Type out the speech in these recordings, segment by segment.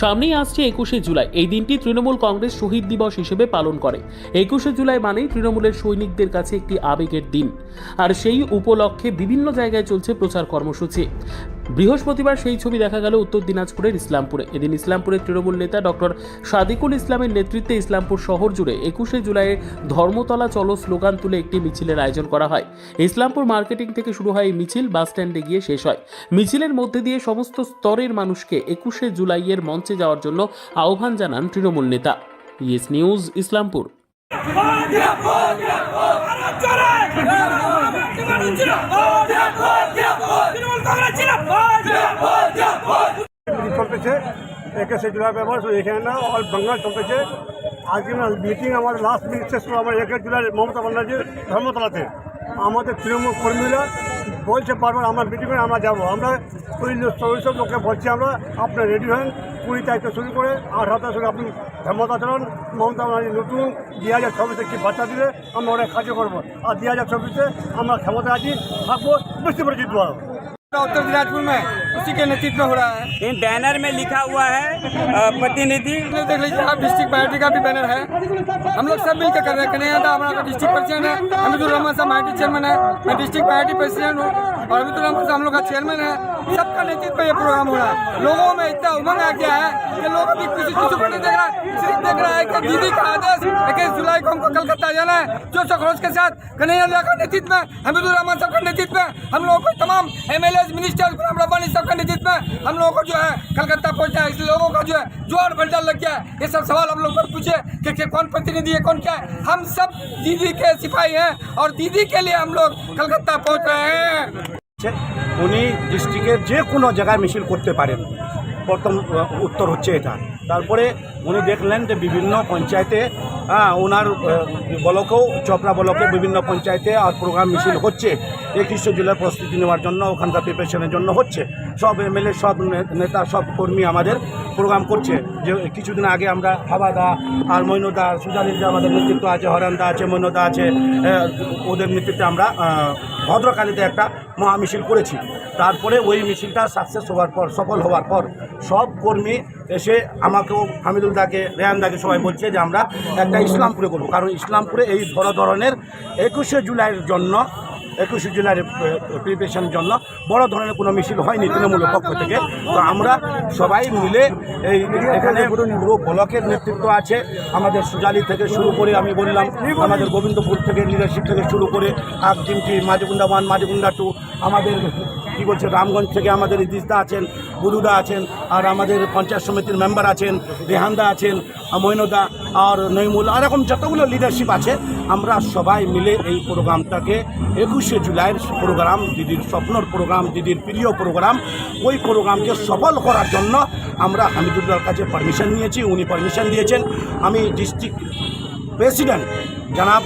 সামনেই আসছে একুশে জুলাই। এই দিনটি তৃণমূল কংগ্রেস শহীদ দিবস হিসেবে পালন করে। একুশে জুলাই মানেই তৃণমূলের সৈনিকদের কাছে একটি আবেগের দিন। আর সেই উপলক্ষে বিভিন্ন জায়গায় চলছে প্রচার কর্মসূচি। বৃহস্পতিবার সেই ছবি দেখা গেল উত্তর দিনাজপুরের ইসলামপুরে এদিন ইসলামপুরের তৃণমূল নেতা ডক্টর সাদিকুল ইসলামের নেতৃত্বে ইসলামপুর শহর জুড়ে একুশে জুলাইয়ে ধর্মতলা চলো স্লোগান তুলে একটি মিছিলের আয়োজন করা হয় ইসলামপুর মার্কেটিং থেকে শুরু হয় মিছিল বাস স্ট্যান্ডে গিয়ে শেষ হয় মিছিলের মধ্যে দিয়ে সমস্ত স্তরের মানুষকে একুশে জুলাইয়ের মঞ্চে যাওয়ার জন্য আহ্বান জানান তৃণমূল নেতা ইয়েস নিউজ ইসলামপুর চলতেছে একুশে জুলাই ব্যাপার এখানে না, অল বেঙ্গল চলতেছে। আজকে মিটিং আমাদের লাস্ট মিনিট শেষ হলো আমার একুশে জুলাই মমতা ব্যানার্জির ধর্মতলাতে। আমাদের তৃণমূল কর্মীরা বলছে বারবার, আমরা মিটিংয়ে আমরা যাব। আমরা ওই সব লোককে বলছি আমরা আপনার রেডি হন? কুড়ি তারিখ শুরু করে আঠারো তারিখ শুরু আপনি ধর্মতাচরণ মমতা ব্যানার্জি নতুন দু হাজার চব্বিশে কি বাচ্চা দিলে আমরা অনেক কাজ করব। আর দু হাজার চব্বিশে আমরা ক্ষমতা আছি, থাকব, বুঝতে পেরে জিতবো उत्तर दिनाजपुर में उसी के नेतृत्व में हो रहा है। इन बैनर में लिखा हुआ है प्रतिनिधि। देख लीजिए आप डिस्ट्रिक्ट पार्टी का भी बैनर है। हम लोग सब मिलकर कर रहे हैं कन्हैया दा हमारा डिस्ट्रिक्ट प्रेसिडेंट है हमीदुर रहमान साहब पार्टी चेयरमैन है मैं डिस्ट्रिक्ट पार्टी प्रेसिडेंट हूँ और हमीदुर रहमान साहब हम लोग का चेयरमैन है। सबका नेतृत्व में ये प्रोग्राम हो रहा है। लोगों में इतना उमंग आ गया है कि लोग अभी किसी किसी को नहीं देख रहा है सिर्फ़ देख रहा है कि दीदी का आदेश इक्कीस जुलाई को हमको कलकत्ता जाना है। जो सखरोज के साथ कन्हैया का नेतृत्व में हमीदुर रहमान साहब का नेतृत्व में हम लोगों को तमाम M L minister Ghulam Rabbani साहब का नेतृत्व में हम लोगों को जो है कलकत्ता पहुंचना है इसलिए लोगों का जो है जोर बलडा लग गया है ये सब सवाल हम लोग पर पूछे कि, कि कौन प्रतिनिधि है कौन क्या है हम सब दीदी के सिपाही हैं और दीदी के लिए हम लोग कलकत्ता पहुंच रहे हैं হচ্ছে, উনি ডিস্ট্রিক্টের যে কোনো জায়গায় মিছিল করতে পারেন প্রথম উত্তর হচ্ছে এটা। তারপরে উনি দেখলেন যে বিভিন্ন পঞ্চায়েতে হ্যাঁ ওনার ব্লকেও, চপড়া ব্লকে বিভিন্ন পঞ্চায়েতে আর প্রোগ্রাম মিছিল হচ্ছে। একত্রিশ জুলাই প্রস্তুতি নেওয়ার জন্য, ওখানকার প্রিপারেশনের জন্য হচ্ছে। সব এমএলএ, সব নেতা, সব কর্মী আমাদের প্রোগ্রাম করছে যে কিছুদিন আগে আমরা হাওয়াদা আর মৈনদা যে আমাদের নেতৃত্ব আছে হরান্দা আছে মৈনদা আছে ওদের নেতৃত্বে আমরা ভদ্রকালীতে একটা মহামিছিল করেছি। তারপরে ওই মিছিলটা সাকসেস হওয়ার পর, সফল হওয়ার পর সব কর্মী এসে আমাকেও, হামিদুল দাকে, রেহান দাকে সবাই বলছে যে আমরা একটা ইসলামপুরে করব। কারণ ইসলামপুরে এই বড় ধরনের একুশে জুলাইয়ের জন্য একুশে জুলাইয়ের প্রিপারেশনের জন্য বড় ধরনের কোনো মিছিল হয়নি তৃণমূলের পক্ষ থেকে। তো আমরা সবাই মিলে এই এখানে পুরো ব্লকের নেতৃত্ব আছে, আমাদের সুজালি থেকে শুরু করে আমি বললাম, আমাদের গোবিন্দপুর থেকে লিডারশিপ থেকে শুরু করে আগজিমটি মাঝগুন্ডা ওয়ান, মাঝগুন্ডা টু, আমাদের কী বলছে, রামগঞ্জ থেকে আমাদের ইদিসদা আছেন বুদুদা আছেন, আর আমাদের পঞ্চায়েত সমিতির মেম্বার আছেন, রেহান্দা আছেন, মৈনদা আর নৈমুল, আর এরকম যতগুলো লিডারশিপ আছে, আমরা সবাই মিলে এই প্রোগ্রামটাকে একুশে জুলাইয়ের প্রোগ্রাম দিদির স্বপ্নর প্রোগ্রাম দিদির প্রিয় প্রোগ্রাম ওই প্রোগ্রামকে সফল করার জন্য আমরা হামিদুল্লাহর কাছে পারমিশন নিয়েছি উনি পারমিশন দিয়েছেন। আমি ডিস্ট্রিক্ট প্রেসিডেন্ট জনাব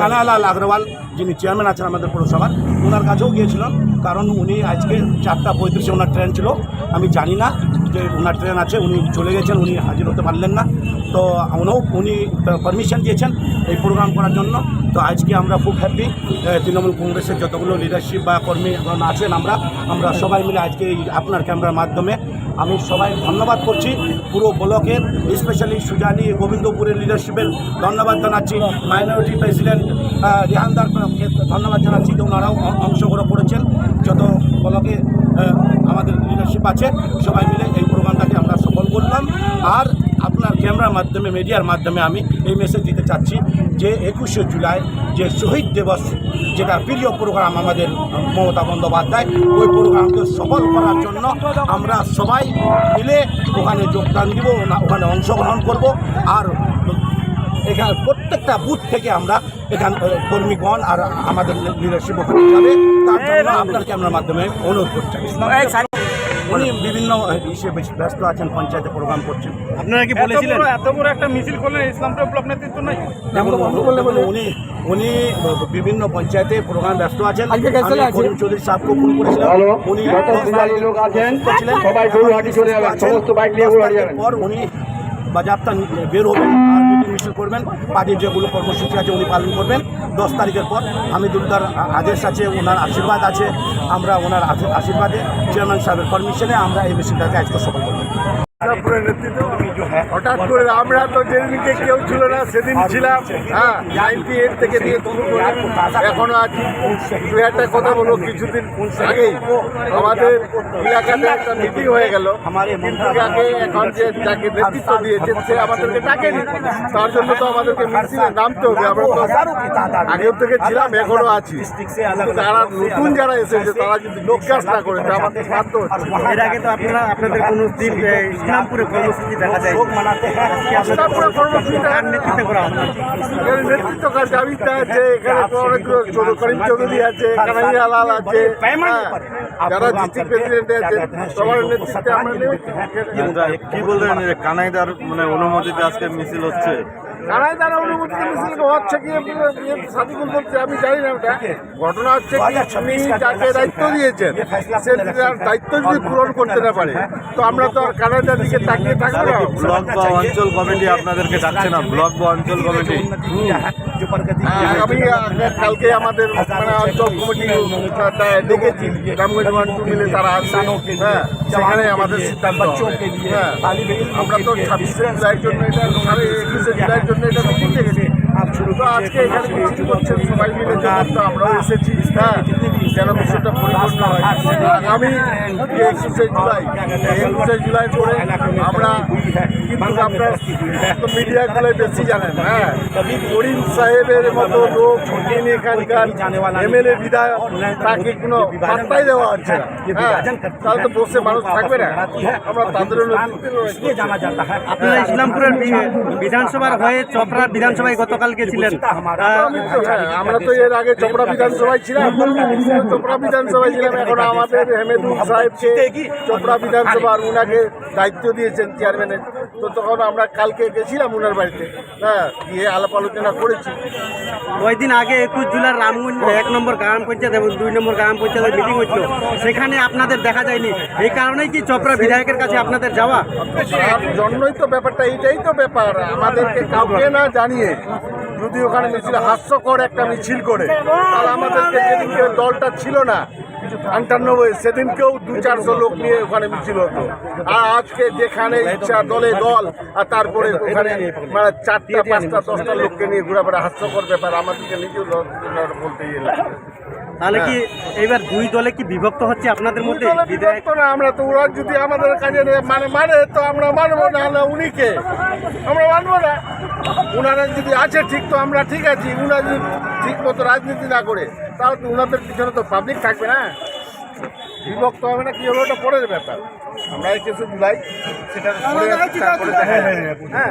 কানালাল আগরওয়াল যিনি চেয়ারম্যান আছেন আমাদের পৌরসভার ওনার কাছেও গিয়েছিলাম কারণ উনি আজকে চারটা পঁয়ত্রিশে ওনার ট্রেন ছিল। আমি জানি না যে ওনার ট্রেন আছে, উনি চলে গেছেন, উনি হাজির হতে পারলেন না। তো উনিও, উনি পারমিশন দিয়েছেন এই প্রোগ্রাম করার জন্য। তো আজকে আমরা খুব হ্যাপি তৃণমূল কংগ্রেসের যতগুলো লিডারশিপ বা কর্মী আছেন আমরা আমরা সবাই মিলে আজকে এই আপনার ক্যামেরার মাধ্যমে আমি সবাই ধন্যবাদ করছি। পুরো ব্লকের স্পেশালি সুজানি, গোবিন্দপুরের লিডারশিপের ধন্যবাদ জানাচ্ছি। মাইনরিটি প্রেসিডেন্ট রেহানদারকে ধন্যবাদ জানাচ্ছি যে ওনারাও অংশগ্রহণ করেছেন। যত ব্লকে আমাদের লিডারশিপ আছে, সবাই মিলে এই আন্দোলনটাকে আমরা সফল করলাম। আর আপনার ক্যামেরার মাধ্যমে মিডিয়ার মাধ্যমে আমি এই মেসেজ দিতে চাচ্ছি যে একুশে জুলাই যে শহীদ দিবস যেটা প্রিয় প্রোগ্রাম আমাদের মমতা বন্দ্যোপাধ্যায় ওই প্রোগ্রামকে সফল করার জন্য আমরা সবাই মিলে ওখানে যোগদান দিব ওখানে অংশগ্রহণ করব। আর এখানে প্রত্যেকটা বুথ থেকে আমরা এখান কর্মীগণ আর আমাদের লিডারশিপ ওখানে যাবে। তার জন্য হ্যাঁ, আপনার ক্যামেরার মাধ্যমে অনুরোধ করতে উনি বিভিন্ন ইসে ব্যস্ত আছেন পঞ্চায়েতে প্রোগ্রাম করছেন। আপনারা কি বলেছিলেন? এত বড় একটা মিছিল করলেন ইসলামপুর ব্লক নেতৃত্ব নাই। উনি উনি বিভিন্ন পঞ্চায়েতে প্রোগ্রাম ব্যস্ত আছেন? করিম চৌধুরী সাহেবকে ফোন করেছিলাম। উনি লোক আছেন। সবাই চলে যাবেন, সমস্ত বাইক নিয়ে পর উনি বাজাপ্তা বের হবেন। মিছিল করবেন, পার্টির যেগুলো কর্মসূচি আছে উনি পালন করবেন। দশ তারিখের পর হামিদুল্লার আদেশ আছে, ওনার আশীর্বাদ আছে, আমরা ওনার আশীর্বাদে চেয়ারম্যান সাহেবের পারমিশনে আমরা এই মিছিলটাকে আজকে সফল করব। হঠাৎ করে আমরা তো যেদিনকে কেউ ছিল না সেদিন ছিলাম। হ্যাঁ নাইনটি এইট থেকে নিয়ে শুরু করে এখনও আছি। দু একটা কথা বলব কিছুদিন আগেই আমাদের এলাকাতে একটা মিটিং হয়ে গেল। কিন্তু যাকে এখন যে যাকে নেতৃত্ব দিয়েছে সে আমাদেরকে ডাকেনি। তার জন্য তো আমাদেরকে মিছিলে নামতে হবে। আমরা তো আগেও থেকে ছিলাম এখনও আছি। যারা নতুন যারা এসেছে তারা যদি জিজ্ঞাস না করে আমাদের বাধ্য হচ্ছে। এর আগে তো আপনারা আপনাদের কোনো দিন ইসলামপুরে কর্মসূচি দেখা যায়। ইসলামপুরে কর্মসূচি কার নেতৃত্বে করা আছে এখানে তো অনেকগুলো চৌধুরী করিম চৌধুরী আছে কানাইয়া লাল আছে যারা ডিস্ট্রিক্ট প্রেসিডেন্ট আছে সবার নেতৃত্বে আমরা কি বললেন যে কানাইদার মানে অনুমতিতে আজকে মিছিল হচ্ছে? দ্বারা অনুমতিতে মিছিল হচ্ছে কি সাদিকুল বলছে আমি জানি না ওটা। ঘটনা হচ্ছে কি তিনি যাকে দায়িত্ব দিয়েছেন সে তার দায়িত্ব যদি পূরণ করতে না পারে তো আমরা তো আর কানাইদার দিকে তাকিয়ে থাকব না। ব্লক বা অঞ্চল কমিটি আপনাদেরকে ডাকছে না ব্লক বা অঞ্চল কমিটি। আমি কালকে আমাদের মানে অঞ্চল কমিটি ডেকেছি রামগঞ্জ মিলে তারা আছে। হ্যাঁ সেখানে আমাদের সিদ্ধান্ত। হ্যাঁ আমরা তো ছাব্বিশে জুলাইয়ের জন্য এটা সাড়ে একুশে জুলাইয়ের জন্য এটা মিটিং ডেকেছি তো আজকে এখানে মিছিল করছেন? সবাই মিলে যখন আমরাও এসেছি। হ্যাঁ যেন বিষয়টা পরিপূর্ণ হয়। আগামী একুশে জুলাই একুশে জুলাই পরে আমরা কিন্তু আপনার তো বেশি জানেন। হ্যাঁ করিম সাহেবের মতো লোক তিনি এখানকার এমএলএ বিধায়ক তাকে কোনো পাত্তাই দেওয়া হচ্ছে না। হ্যাঁ তাহলে তো বসে মানুষ থাকবে না। আমরা তাদেরও জানা যাতা হ্যাঁ আপনারা ইসলামপুরের বিধানসভার হয়ে চপড়া বিধানসভায় গতকাল গেছিলেন হ্যাঁ, আমরা তো এর আগে চোপড়া বিধানসভায় ছিলাম। চোপড়া বিধানসভায় ছিলাম এখন আমাদের হেমেদুল সাহেবকে চোপড়া বিধানসভার উনাকে দায়িত্ব দিয়েছেন চেয়ারম্যানের তো তখন আমরা কালকে গেছিলাম উনার বাড়িতে। হ্যাঁ গিয়ে আলাপ আলোচনা করেছি। ওই দিন আগে একুশ জুলাই রামগঞ্জ এক নম্বর গ্রাম পঞ্চায়েত এবং দুই নম্বর গ্রাম পঞ্চায়েতের মিটিং হচ্ছিল সেখানে আপনাদের দেখা যায়নি। এই কারণেই কি চপড়া বিধায়কের কাছে আপনাদের যাওয়া? জন্যই তো ব্যাপারটা এইটাই তো ব্যাপার। আমাদেরকে কাউকে না জানিয়ে যদি ওখানে মিছিল হাস্যকর একটা মিছিল করে। তাহলে আমাদেরকে যেদিনকে দলটা ছিল না, আটানব্বই সেদিনকেও দু চারশো লোক নিয়ে ওখানে মিছিল হতো। আর আজকে যেখানে ইচ্ছা দলে দল, আর তারপরে ওখানে মানে চারটা, পাঁচটা, দশটা লোককে নিয়ে ঘোরাফেরা হাস্যকর ব্যাপার, আমাদেরকে নিজেও বলতে লাগে তাহলে কি এইবার দুই দলে কি বিভক্ত হচ্ছে আপনাদের মধ্যে দলে বিভক্ত না আমরা তো ওরা যদি আমাদের কাজে মানে মানে তো আমরা মানবো না হলে উনিকে আমরা মানবো না উনারা যদি আছে ঠিক তো আমরা ঠিক আছি উনারা যদি ঠিক মতো রাজনীতি না করে তাহলে তো উনাদের পিছনে তো পাবলিক থাকবে না বিভক্ত হবে না কি হবে ওটা পরের ব্যাপার আমরা কিছু জুলাই সেটা পরে- তারপরে দেখা যাবে। হ্যাঁ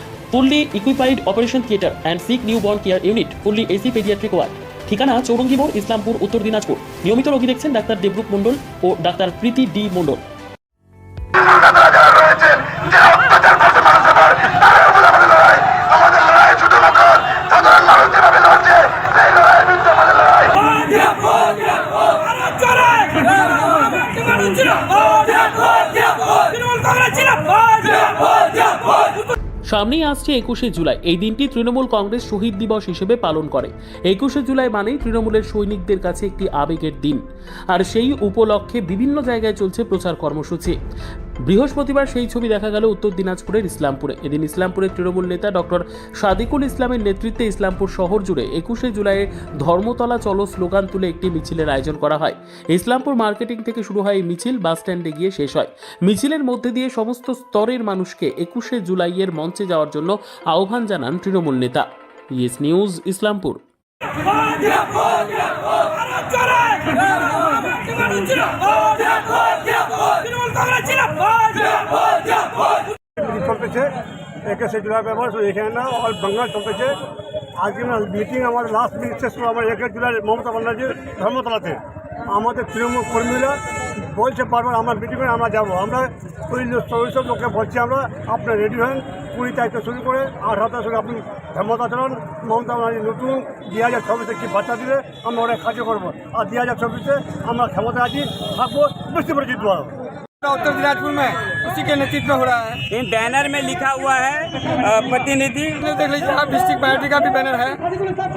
fully equipped operation theatre and sick newborn care unit fully AC paediatric ward ঠিকানা চৌরঙ্গি ইসলামপুর, উত্তর দিনাজপুর। নিয়মিত রোগী দেখছেন ডাক্তার দেবরূপ মণ্ডল ও ডাক্তার প্রীতি ডি মণ্ডল। সামনেই আসছে একুশে জুলাই। এই দিনটি তৃণমূল কংগ্রেস শহীদ দিবস হিসেবে পালন করে। একুশে জুলাই মানেই তৃণমূলের সৈনিকদের কাছে একটি আবেগের দিন। আর সেই উপলক্ষে বিভিন্ন জায়গায় চলছে প্রচার কর্মসূচি। বৃহস্পতিবার সেই ছবি দেখা গেল উত্তর দিনাজপুরের ইসলামপুরে। এদিন ইসলামপুরের তৃণমূল নেতা ডক্টর সাদিকুল ইসলামের নেতৃত্বে ইসলামপুর শহর জুড়ে একুশে জুলাইয়ে ধর্মতলা চলো স্লোগান তুলে একটি মিছিলের আয়োজন করা হয়। ইসলামপুর মার্কেটিং থেকে শুরু হয় মিছিল, বাস স্ট্যান্ডে গিয়ে শেষ হয়। মিছিলের মধ্যে দিয়ে সমস্ত স্তরের মানুষকে একুশে জুলাইয়ের মঞ্চে যাওয়ার জন্য আহ্বান জানান তৃণমূল নেতা। Yes news, Islampur. চলতেছে একুশে জুলাই ব্যাপার শুধু এখানে না অল বাঙ্গাল চলতেছে আজকে না মিটিং আমাদের লাস্ট মিনিট শেষ হলো আমার একুশ জুলাই মমতা ব্যানার্জি ধর্মতলাতে আমাদের তৃণমূল কর্মীরা বলছে বারবার আমরা মিটিংয়ে আমরা যাবো আমরা ওই চল্লিশ লোককে বলছি আমরা আপনার রেডি হন কুড়ি তারিখ থেকে শুরু করে আঠারো তারিখ থেকে আপনি ক্ষমতা চালান মমতা ব্যানার্জি নতুন দু হাজার চব্বিশে কি বাচ্চা দিলে আমরা ওরা কাজ করবো আর দু হাজার চব্বিশে আমরা ক্ষমতা আছি থাকবো বুঝতে পেরে জিতবো उत्तर दिनाजपुर में उसी के नेतृत्व में हो रहा है। इन बैनर में लिखा हुआ है प्रतिनिधि। देख लीजिए आप डिस्ट्रिक्ट पार्टी का भी बैनर है।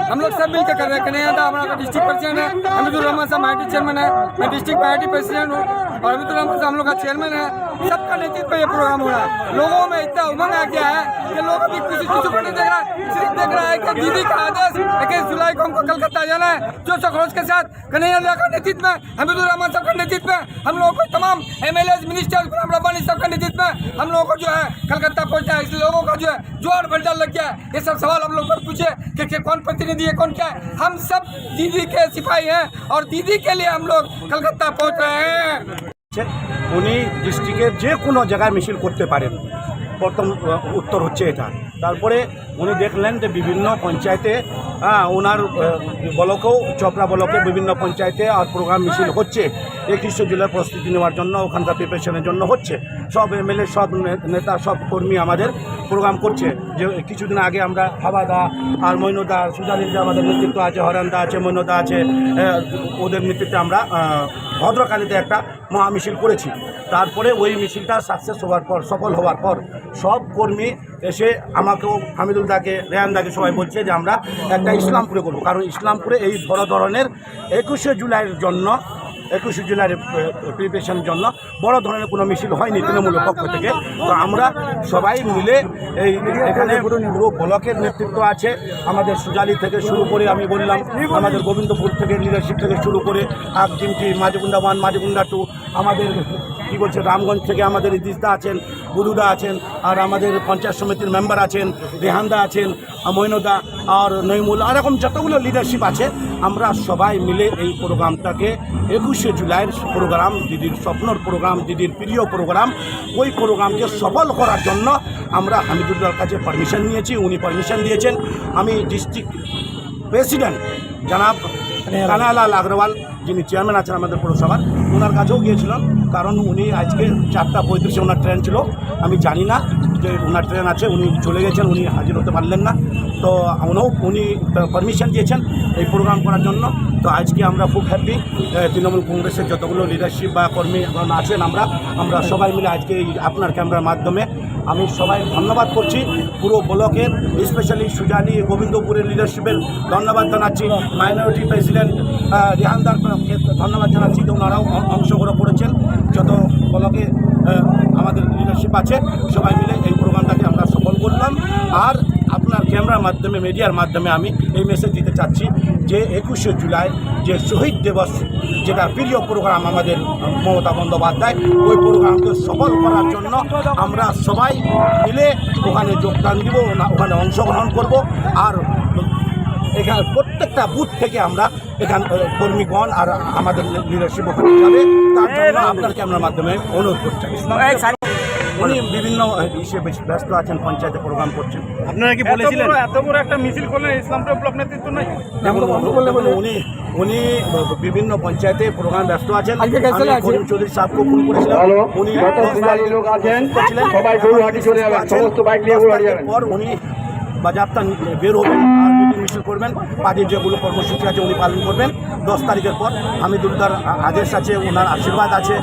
हम लोग सब मिलकर कर रहे हैं। कन्हैया दा हमारा डिस्ट्रिक्ट प्रेसिडेंट है। हमीदुर रहमान साहब पार्टी चेयरमैन है। मैं डिस्ट्रिक्ट पार्टी प्रेसिडेंट हूँ और हमीदुर रहमान साहब हम लोग का चेयरमैन है। सबका नेतृत्व में ये प्रोग्राम हो रहा है। लोगों में इतना उमंग आ गया है कि लोग अभी किसी किसी को नहीं देख रहा है। सिर्फ़ देख रहा है कि दीदी का आदेश इक्कीस जुलाई को हमको कलकत्ता जाना है। जो सखरोज के साथ कन्हैया का नेतृत्व में हमीदुर रहमान साहब का नेतृत्व में हम लोगों को तमाम M L minister Ghulam Rabbani sahab का नेतृत्व में हम लोगों को जो है कलकत्ता पहुंचना है इसलिए लोगों का जो है जोर बलडल लग गया है ये सब सवाल हम लोग पर पूछे कि, कि कौन प्रतिनिधि है कौन क्या है हम सब दीदी के सिपाही हैं और दीदी के लिए हम लोग कलकत्ता पहुंच रहे हैं হচ্ছে, উনি ডিস্ট্রিক্টের যে কোনো জায়গায় মিছিল করতে পারেন প্রথম উত্তর হচ্ছে এটা। তারপরে উনি দেখলেন যে বিভিন্ন পঞ্চায়েতে হ্যাঁ ওনার ব্লকেও, চপড়া ব্লকে বিভিন্ন পঞ্চায়েতে আর প্রোগ্রাম মিছিল হচ্ছে। একত্রিশ জেলার প্রস্তুতি নেওয়ার জন্য, ওখানকার প্রিপারেশনের জন্য হচ্ছে। সব এমএলএ, সব নেতা, সব কর্মী আমাদের প্রোগ্রাম করছে যে কিছুদিন আগে আমরা হাওয়াদা আর মৈনদা যে আমাদের নেতৃত্ব আছে হরান্দা আছে মৈনদা আছে ওদের নেতৃত্বে আমরা ভদ্রকালীতে একটা মহা মিছিল করেছি। তারপরে ওই মিছিলটা সাকসেস হওয়ার পর, সফল হওয়ার পর সব কর্মী এসে আমাকেও, হামিদুল দাকে, রেহান দাকে সবাই বলছে যে আমরা একটা ইসলামপুরে করব। কারণ ইসলামপুরে এই বড় ধরনের একুশে জুলাইয়ের জন্য একুশে জুলাইয়ের প্রিপারেশনের জন্য বড় ধরনের কোনো মিছিল হয়নি তৃণমূলের পক্ষ থেকে। তো আমরা সবাই মিলে এই এখানে পুরো ব্লকের নেতৃত্ব আছে, আমাদের সুজালি থেকে শুরু করে আমি বললাম, আমাদের গোবিন্দপুর থেকে লিডারশিপ থেকে শুরু করে আগজিমটি মাঝগুন্ডা ওয়ান মাঝগুন্ডা টু আমাদের কী করছে? রামগঞ্জ থেকে আমাদের ইদিসদা আছেন গুরুদা আছেন আর আমাদের পঞ্চায়েত সমিতির মেম্বার আছেন রেহান্দা আছেন মৈনদা আর নইমুল আর এরকম যতগুলো লিডারশিপ আছে আমরা সবাই মিলে এই প্রোগ্রামটাকে একুশে জুলাইয়ের প্রোগ্রাম দিদির স্বপ্নর প্রোগ্রাম দিদির প্রিয় প্রোগ্রাম ওই প্রোগ্রামকে সফল করার জন্য আমরা হামিদুল্লাহর কাছে পারমিশন নিয়েছি উনি পারমিশন দিয়েছেন। আমি ডিস্ট্রিক্ট প্রেসিডেন্ট জনাব কানালাল আগরওয়াল যিনি চেয়ারম্যান আছেন আমাদের পৌরসভার, ওনার কাছেও গিয়েছিলাম, কারণ উনি আজকে চারটা পঁয়ত্রিশে ওনার ট্রেন ছিল। আমি জানি না যে ওনার ট্রেন আছে, উনি চলে গেছেন, উনি হাজির হতে পারলেন না। তো উনিও, উনি পারমিশন দিয়েছেন এই প্রোগ্রাম করার জন্য। তো আজকে আমরা খুব হ্যাপি তৃণমূল কংগ্রেসের যতগুলো লিডারশিপ বা কর্মী আছেন আমরা আমরা সবাই মিলে আজকে এই আপনার ক্যামেরার মাধ্যমে আমি সবাই ধন্যবাদ করছি পুরো ব্লকের স্পেশালি সুজানি গোবিন্দপুরের লিডারশিপের ধন্যবাদ জানাচ্ছি। মাইনরিটি প্রেসিডেন্ট রিহানদারকে ধন্যবাদ জানাচ্ছি যে ওনারাও অংশগ্রহণ করেছেন। যত ব্লকে আমাদের লিডারশিপ আছে, সবাই মিলে এই প্রোগ্রামটাকে আমরা সফল করলাম। আর আপনার ক্যামেরার মাধ্যমে মিডিয়ার মাধ্যমে আমি এই মেসেজ দিতে চাচ্ছি যে একুশে জুলাই যে শহীদ দিবস যেটা প্রিয় প্রোগ্রাম আমাদের মমতা বন্দ্যোপাধ্যায় ওই প্রোগ্রামকে সফল করার জন্য আমরা সবাই মিলে ওখানে যোগদান দিব ওখানে অংশগ্রহণ করব। আর এখানে প্রত্যেকটা বুথ থেকে আমরা এখান কর্মীগণ আর আমাদের লিডারশিপ ওখানে যাবে। তার জন্য হ্যাঁ, হ্যাঁ। আপনার ক্যামেরার মাধ্যমে অনুরোধ করছি। উনি বিভিন্ন হিসেবে ব্যস্ত আছেন পঞ্চায়েতে প্রোগ্রাম করছেন। আপনারা কি বলেছিলেন? এত বড় একটা মিছিল করলেন ইসলামপুর ব্লক নেতৃত্ব নাই? উনি উনি বিভিন্ন পঞ্চায়েতে প্রোগ্রাম ব্যস্ত আছেন। আমি করিম চৌধুরী সাহেবকে ফোন করেছিলাম। উনি দশ তারিখে লোক আছেন সবাই চলে সমস্ত বাইক নিয়ে দশ গৌরহাটি তারিখের যাবেন। পর উনি বাজাপ্তা বের হবেন আর মিটিং মিছিল করবেন পার্টির যেগুলো কর্মসূচি আছে উনি পালন করবেন। দশ তারিখের পর হামিদুল্লার আদেশ আছে ওনার আশীর্বাদ আছে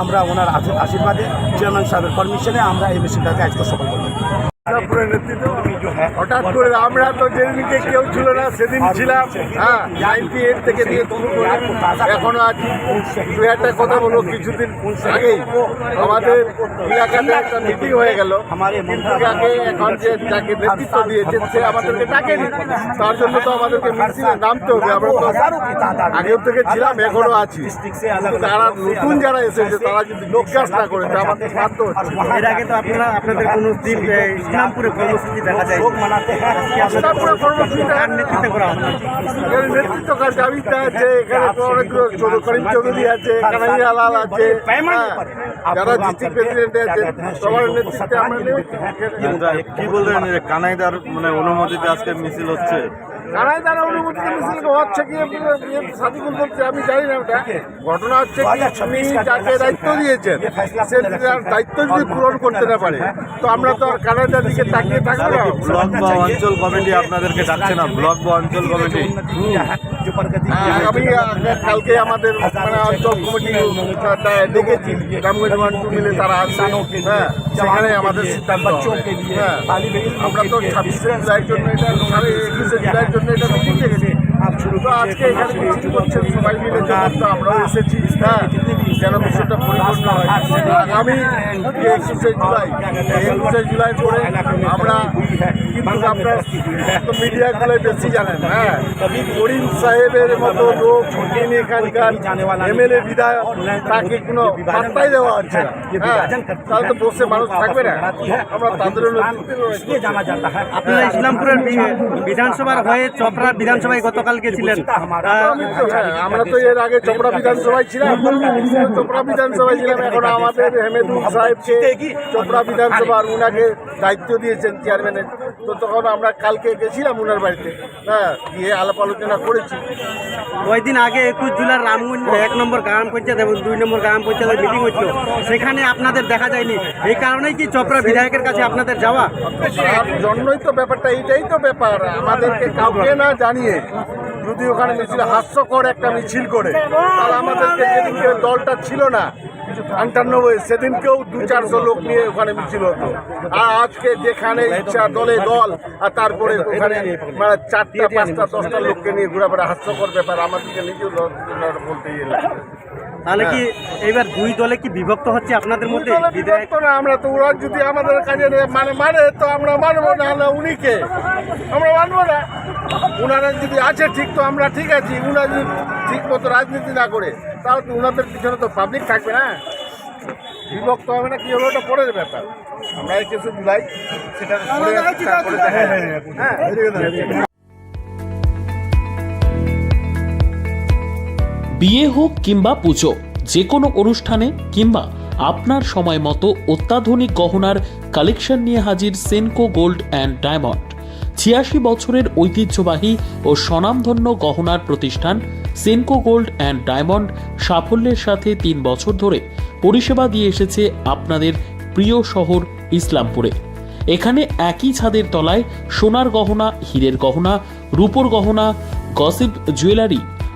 আমরা ওনার আশীর্বাদে চেয়ারম্যান সাহেবের পারমিশনে আমরা এই মিছিলটাকে আজকে সফল করব। হঠাৎ করে আমরা তো যেদিনকে কেউ ছিল না সেদিন ছিলাম। হ্যাঁ নাইনটি এইট থেকে নিয়ে শুরু করে এখনও আছি। দু একটা কথা বলব কিছুদিন আগেই আমাদের এলাকাতে একটা মিটিং হয়ে গেল। কিন্তু আগে এখন যে যাকে নেতৃত্ব দিয়েছে সে আমাদেরকে ডাকেনি। তার জন্য তো আমাদেরকে মিছিলে নামতে হবে। আমরা তো আগেও থেকে ছিলাম এখনও আছি। তারা নতুন যারা এসেছে তারা যদি জিজ্ঞাসা না করে তা আমাদের বাধ্য হচ্ছে। এর আগে তো আপনারা আপনাদের কোনো দিন ইসলামপুরে কর্মসূচি দেখা যায়। ইসলামপুরে কর্মসূচি কার নেতৃত্বে করা হচ্ছে এর নেতৃত্ব কার? আছে এখানে তো অনেকগুলো চৌধুরী করিম চৌধুরী আছে। কানাই আলাল আছে। হ্যাঁ, যারা ডিস্ট্রিক্ট প্রেসিডেন্ট আছে সবার নেতৃত্বে আমরা। কি কানাইদার মানে অনুমতিতে আজকে মিছিল হচ্ছে? দ্বারা অনুমতি মিছিল হচ্ছে কি সাদিকুল বলছে আমি জানি না ওটা। ঘটনা হচ্ছে কি আপনি যাকে দায়িত্ব দিয়েছেন। সে তার দায়িত্ব যদি পূরণ করতে না পারে তো আমরা তো আর কানাইদার দিকে তাকিয়ে থাকব না। ব্লক বা অঞ্চল কমিটি আপনাদেরকে ডাকছে না ব্লক বা অঞ্চল কমিটি। আগামী কালকে আমাদের মানে অঞ্চল কমিটি ডেকেছি রামগঞ্জ মিলে তারা আছে। হ্যাঁ সেখানে আমাদের সিদ্ধান্ত। হ্যাঁ আমরা তো ছাব্বিশে জুলাইয়ের জন্য এটা সাড়ে একুশে জুলাইয়ের জন্য এটা মিটিং ডেকেছি তো আজকে এখানে মিছিল করছেন সবাই মিলে যখন তো আমরাও এসেছি হ্যাঁ যেন বিষয়টা পরিপূর্ণ হয়। আগামী একুশে জুলাই একুশে জুলাই পরে আমরা কিন্তু আপনার তো মিডিয়াগুলোয় বেশি জানেন হ্যাঁ? করিম সাহেবের মতো লোক তিনি এখানকার এমএলএ বিধায়ক তাকে কোনো পাত্তাই দেওয়া হচ্ছে হ্যাঁ? তাহলে তো বসে মানুষ থাকবে না। আমরা নেতৃত্বে আপনারা ইসলামপুরের বিধানসভার হয়ে চপড়া বিধানসভায় গতকাল গেছিলেন তো, হ্যাঁ, আমরা তো এর আগে চোপড়া বিধানসভায় ছিলাম। চোপড়া বিধানসভায় ছিলাম এখন আমাদের হেমেদুল সাহেবকে চোপড়া বিধানসভার উনাকে দায়িত্ব দিয়েছেন চেয়ারম্যানের তো তখন আমরা কালকে গেছিলাম উনার বাড়িতে হ্যাঁ গিয়ে আলাপ আলোচনা করেছি ওই দিন আগে একুশ জুলাই রামগঞ্জ এক নম্বর গ্রাম পঞ্চায়েত এবং দুই নম্বর গ্রাম পঞ্চায়েতের মিটিং হচ্ছিল সেখানে আপনাদের দেখা যায়নি এই কারণেই কি চপড়া বিধায়কের কাছে আপনাদের যাওয়া জন্যই তো ব্যাপারটা এইটাই তো ব্যাপার আমাদেরকে কাউকে না জানিয়ে যদি ওখানে মিছিল, হাস্যকর একটা মিছিল করে, তাহলে আমাদেরকে যেদিনকে দলটা ছিল না আটান্নব্বই সেদিনকেও দু চারশো লোক নিয়ে ওখানে মিছিল হতো আর আজকে যেখানে ইচ্ছা দলে দল, আর তারপরে ওখানে মানে চারটা, পাঁচটা, দশটা লোককে নিয়ে ঘোরাফেরা, হাস্যকর ব্যাপার, আমাদেরকে নিজেও বলতে গিয়ে লাগে। তাহলে কি এইবার দুই দলে কি বিভক্ত হচ্ছে আপনাদের মধ্যে? তাহলে বিভক্ত না আমরা তো ওরা যদি আমাদের কাজে মানে মানে তো আমরা মানবো না হলে উনিকে আমরা মানবো না। উনারা যদি আছে ঠিক তো আমরা ঠিক আছি। উনারা যদি ঠিক মতো রাজনীতি না করে তাহলে তো উনাদের পিছনে তো পাবলিক থাকবে না। বিভক্ত হবে না কি হলো? ওটা পরের ব্যাপার। আমরা কিছু জুলাই সেটা বিয়ে হোক কিংবা পুজো যে কোনো অনুষ্ঠানে কিংবা আপনার সময় মতো অত্যাধুনিক গহনার কালেকশন নিয়ে হাজির সেনকো গোল্ড অ্যান্ড ডায়মন্ড। ছিয়াশি বছরের ঐতিহ্যবাহী ও স্বনামধন্য গহনার প্রতিষ্ঠান সেনকো গোল্ড অ্যান্ড ডায়মন্ড সাফল্যের সাথে তিন বছর ধরে পরিষেবা দিয়ে এসেছে আপনাদের প্রিয় শহর ইসলামপুরে। এখানে একই ছাদের তলায় সোনার গহনা, হীরের গহনা, রূপোর গহনা, গসিপ জুয়েলারি